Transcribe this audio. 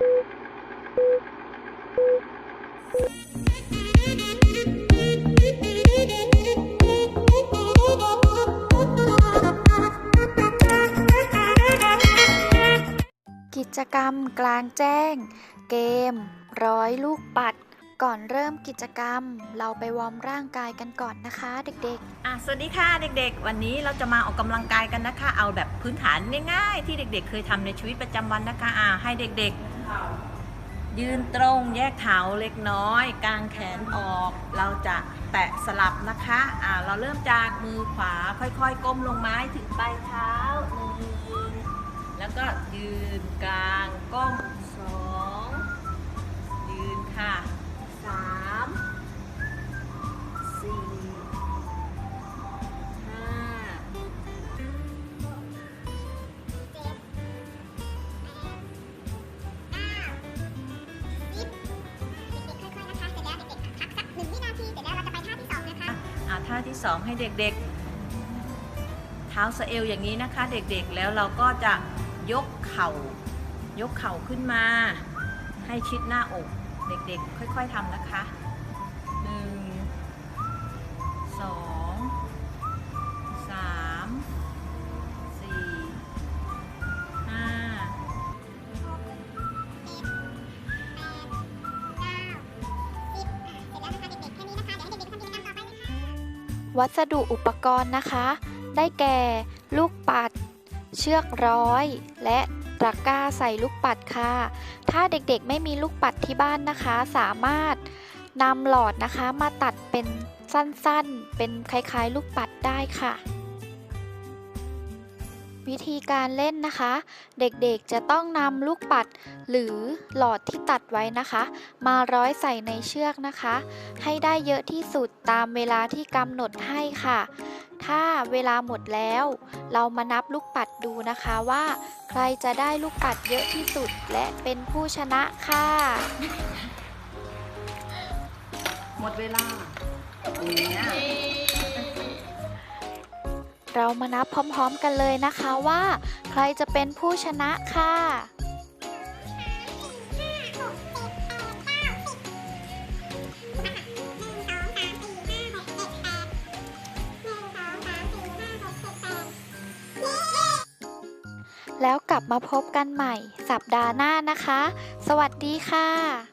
กิจกรรมกลางแจ้ง เกม ร้อยลูกปัด ก่อนเริ่มกิจกรรม เราไปวอร์มร่างกายกันก่อนนะคะ เด็กๆ อะสวัสดีค่ะเด็กๆ วันนี้เราจะมาออกกำลังกายกันนะคะ เอาแบบพื้นฐานง่ายๆ ที่เด็กๆ เคยทำในชีวิตประจำวันนะคะอะให้เด็กๆ ยืนตรงแยกเท้าเล็กน้อย กางแขนออก เราจะแตะสลับนะคะ อะเราเริ่มจากมือขวาค่อยๆ ก้มลงไม้ถึงปลายเท้าหนึ่งแล้วก็ยืนกลางก้มสอง ท่าที่สองให้เด็กๆ เท้าสะเอวอย่างนี้นะคะเด็กๆ แล้วเราก็จะยกเข่ายกเข่าขึ้นมา ให้ชิดหน้าอก เด็กๆ ค่อยๆทำนะคะ วัสดุอุปกรณ์นะคะ ได้แก่ ลูกปัด เชือกร้อย และตะกร้าใส่ลูกปัดค่ะ ถ้าเด็กๆไม่มีลูกปัดที่บ้านนะคะ สามารถนำหลอดนะคะมาตัดเป็นสั้นๆ เป็นคล้ายๆ ลูกปัดได้ค่ะ วิธีการเล่นนะคะ เด็กๆจะต้องนำลูกปัด หรือหลอดที่ตัดไว้นะคะ มาร้อยใส่ในเชือกนะคะ ให้ได้เยอะที่สุดตามเวลาที่กำหนดให้ค่ะ ถ้าเวลาหมดแล้ว เรามานับลูกปัดดูนะคะว่า ใครจะได้ลูกปัดเยอะที่สุดและเป็นผู้ชนะค่ะ หมดเวลาเนี่ย เรามานับพร้อมๆกันเลยนะคะว่า ใครจะเป็นผู้ชนะค่ะแล้วกลับมาพบกันใหม่สัปดาห์หน้านะคะ สวัสดีค่ะ